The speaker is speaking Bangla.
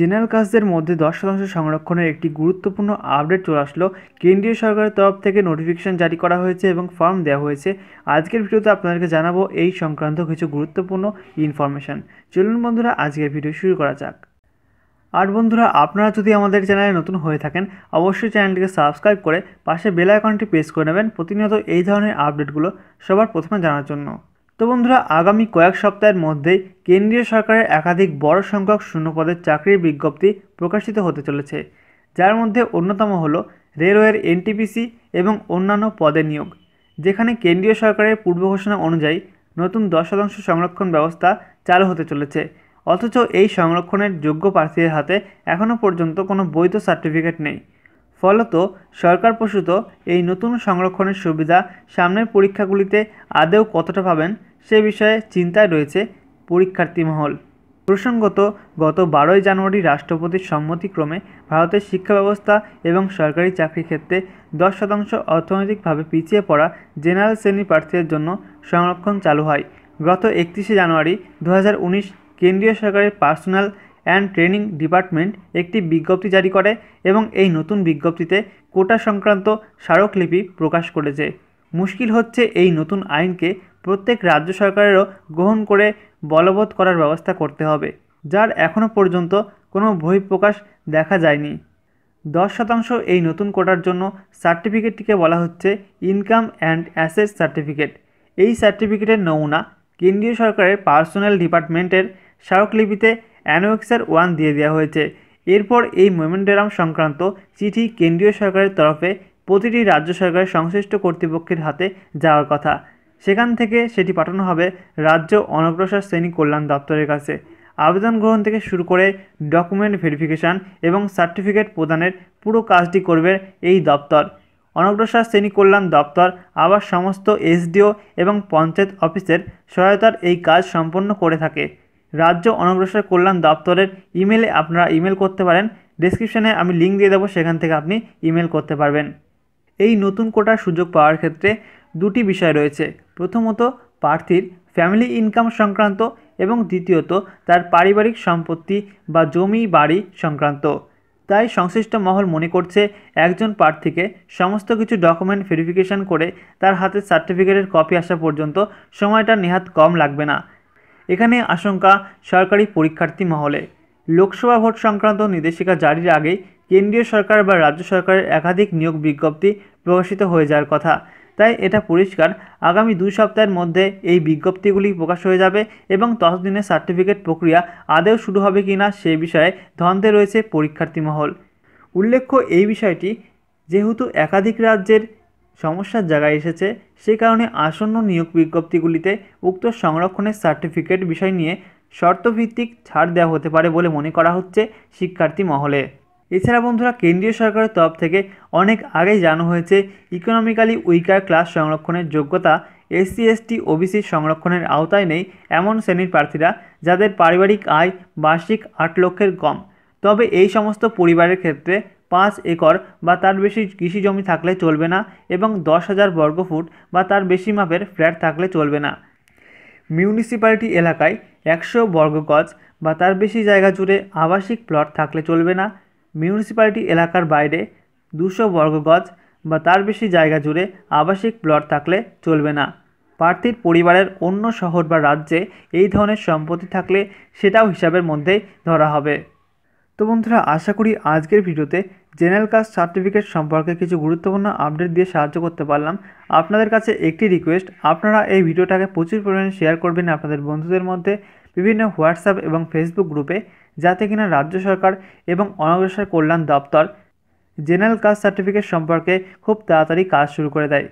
জেনারেল কাস্টদের মধ্যে দশ শতাংশ সংরক্ষণের একটি গুরুত্বপূর্ণ আপডেট চলে আসলো। কেন্দ্রীয় সরকারের তরফ থেকে নোটিফিকেশন জারি করা হয়েছে এবং ফর্ম দেওয়া হয়েছে। আজকের ভিডিওতে আপনাদেরকে জানাব এই সংক্রান্ত কিছু গুরুত্বপূর্ণ ইনফরমেশন চলুন বন্ধুরা, আজকের ভিডিও শুরু করা যাক। আর বন্ধুরা, আপনারা যদি আমাদের চ্যানেলে নতুন হয়ে থাকেন, অবশ্যই চ্যানেলটিকে সাবস্ক্রাইব করে পাশে বেল আইকনটি প্রেস করে নেবেন। প্রতিনিয়ত এই ধরনের আপডেটগুলো সবার প্রথমে জানার জন্য। তো বন্ধুরা, আগামী কয়েক সপ্তাহের মধ্যেই কেন্দ্রীয় সরকারের একাধিক বড় সংখ্যক শূন্যপদের চাকরির বিজ্ঞপ্তি প্রকাশিত হতে চলেছে, যার মধ্যে অন্যতম হল রেলওয়ের এনটিপিসি এবং অন্যান্য পদে নিয়োগ, যেখানে কেন্দ্রীয় সরকারের পূর্ব ঘোষণা অনুযায়ী নতুন দশ শতাংশ সংরক্ষণ ব্যবস্থা চালু হতে চলেছে, অথচ এই সংরক্ষণের যোগ্য প্রার্থীদের হাতে এখনও পর্যন্ত কোনো বৈধ সার্টিফিকেট নেই। ফলত সরকার প্রসূত এই নতুন সংরক্ষণের সুবিধা সামনের পরীক্ষাগুলিতে আদেও কতটা পাবেন সে বিষয়ে চিন্তায় রয়েছে পরীক্ষার্থী মহল। প্রসঙ্গত, গত বারোই জানুয়ারি রাষ্ট্রপতির সম্মতিক্রমে ভারতের শিক্ষা ব্যবস্থা এবং সরকারি চাকরি ক্ষেত্রে দশ শতাংশ অর্থনৈতিকভাবে পিছিয়ে পড়া জেনারেল শ্রেণি প্রার্থীদের জন্য সংরক্ষণ চালু হয়। গত একত্রিশে জানুয়ারি দু হাজার উনিশ কেন্দ্রীয় সরকারের পার্সোনাল অ্যান্ড ট্রেনিং ডিপার্টমেন্ট একটি বিজ্ঞপ্তি জারি করে এবং এই নতুন বিজ্ঞপ্তিতে কোটা সংক্রান্ত স্মারকলিপি প্রকাশ করেছে। মুশকিল হচ্ছে এই নতুন আইনকে প্রত্যেক রাজ্য সরকারেরও গ্রহণ করে বলবৎ করার ব্যবস্থা করতে হবে, যার এখনও পর্যন্ত কোনো বহিঃপ্রকাশ দেখা যায়নি। দশ শতাংশ এই নতুন কোটার জন্য সার্টিফিকেটটিকে বলা হচ্ছে ইনকাম অ্যান্ড অ্যাসেট সার্টিফিকেট। এই সার্টিফিকেটের নমুনা কেন্দ্রীয় সরকারের পার্সোনাল ডিপার্টমেন্টের স্মারকলিপিতে অ্যানোয়েক্সার ওয়ান দিয়ে দেওয়া হয়েছে। এরপর এই মেমেন্ডেরাম সংক্রান্ত চিঠি কেন্দ্রীয় সরকারের তরফে প্রতিটি রাজ্য সরকারের সংশ্লিষ্ট কর্তৃপক্ষের হাতে যাওয়ার কথা। সেখান থেকে সেটি পাঠানো হবে রাজ্য অনগ্রসর শ্রেণি কল্যাণ দপ্তরের কাছে। আবেদন গ্রহণ থেকে শুরু করে ডকুমেন্ট ভেরিফিকেশান এবং সার্টিফিকেট প্রদানের পুরো কাজটি করবে এই দপ্তর। অনগ্রসর শ্রেণি কল্যাণ দপ্তর আবার সমস্ত এসডিও এবং পঞ্চায়েত অফিসের সহায়তার এই কাজ সম্পন্ন করে থাকে। রাজ্য অনগ্রসর কল্যাণ দপ্তরের ইমেলে আপনারা ইমেল করতে পারেন। ডিসক্রিপশানে আমি লিঙ্ক দিয়ে দেবো, সেখান থেকে আপনি ইমেল করতে পারবেন। এই নতুন কোটার সুযোগ পাওয়ার ক্ষেত্রে দুটি বিষয় রয়েছে। প্রথমত, প্রার্থীর ফ্যামিলি ইনকাম সংক্রান্ত এবং দ্বিতীয়ত, তার পারিবারিক সম্পত্তি বা জমি বাড়ি সংক্রান্ত। তাই সংশ্লিষ্ট মহল মনে করছে, একজন প্রার্থীকে সমস্ত কিছু ডকুমেন্ট ভেরিফিকেশন করে তার হাতে সার্টিফিকেটের কপি আসা পর্যন্ত সময়টা নেহাত কম লাগবে না। এখানে আশঙ্কা, সরকারি পরীক্ষার্থী মহলে। লোকসভা ভোট সংক্রান্ত নির্দেশিকা জারির আগেই কেন্দ্রীয় সরকার বা রাজ্য সরকারের একাধিক নিয়োগ বিজ্ঞপ্তি প্রকাশিত হয়ে যাওয়ার কথা। তাই এটা পরিষ্কার। আগামী দুই সপ্তাহের মধ্যে এই বিজ্ঞপ্তিগুলি প্রকাশ হয়ে যাবে এবং ততদিনে সার্টিফিকেট প্রক্রিয়া আদেও শুরু হবে কি না সে বিষয়ে ধন্দে রয়েছে পরীক্ষার্থী মহল। উল্লেখ্য এই বিষয়টি, যেহেতু একাধিক রাজ্যের সমস্যার জায়গায় এসেছে, সে কারণে আসন্ন নিয়োগ বিজ্ঞপ্তিগুলিতে উক্ত সংরক্ষণের সার্টিফিকেট বিষয় নিয়ে শর্তভিত্তিক ছাড় দেওয়া হতে পারে বলে মনে করা হচ্ছে শিক্ষার্থী মহলে। এছাড়া বন্ধুরা, কেন্দ্রীয় সরকারের তরফ থেকে অনেক আগেই জানানো হয়েছে ইকোনমিক্যালি উইকার ক্লাস সংরক্ষণের যোগ্যতা এসসি এসটি ওবিসি সংরক্ষণের আওতায় নেই এমন শ্রেণির প্রার্থীরা যাদের পারিবারিক আয় বার্ষিক আট লক্ষের কম। তবে এই সমস্ত পরিবারের ক্ষেত্রে পাঁচ একর বা তার বেশি কৃষি জমি থাকলে চলবে না এবং দশ হাজার বর্গফুট বা তার বেশি মাপের ফ্ল্যাট থাকলে চলবে না। মিউনিসিপ্যালিটি এলাকায় একশো বর্গগজ বা তার বেশি জায়গা জুড়ে আবাসিক প্লট থাকলে চলবে না। মিউনিসিপ্যালিটি এলাকার বাইরে দুশো বর্গগজ বা তার বেশি জায়গা জুড়ে আবাসিক প্লট থাকলে চলবে না। প্রার্থীর পরিবারের অন্য শহর বা রাজ্যে এই ধরনের সম্পত্তি থাকলে সেটাও হিসাবের মধ্যেই ধরা হবে। তো বন্ধুরা, আশা করি আজকের ভিডিওতে জেনারেল কাস্ট সার্টিফিকেট সম্পর্কে কিছু গুরুত্বপূর্ণ আপডেট দিয়ে সাহায্য করতে পারলাম। আপনাদের কাছে একটি রিকোয়েস্ট, আপনারা এই ভিডিওটাকে প্রচুর পরিমাণে শেয়ার করবেন আপনাদের বন্ধুদের মধ্যে। বিভিন্ন হোয়াটসঅ্যাপ এবং ফেসবুক গ্রুপে যাতে কিনা রাজ্য সরকার এবং অনগ্রসর কল্যাণ দপ্তর জেনারেল কাস্ট সার্টিফিকেট সম্পর্কে খুব তাড়াতাড়ি কাজ শুরু করে দেয়।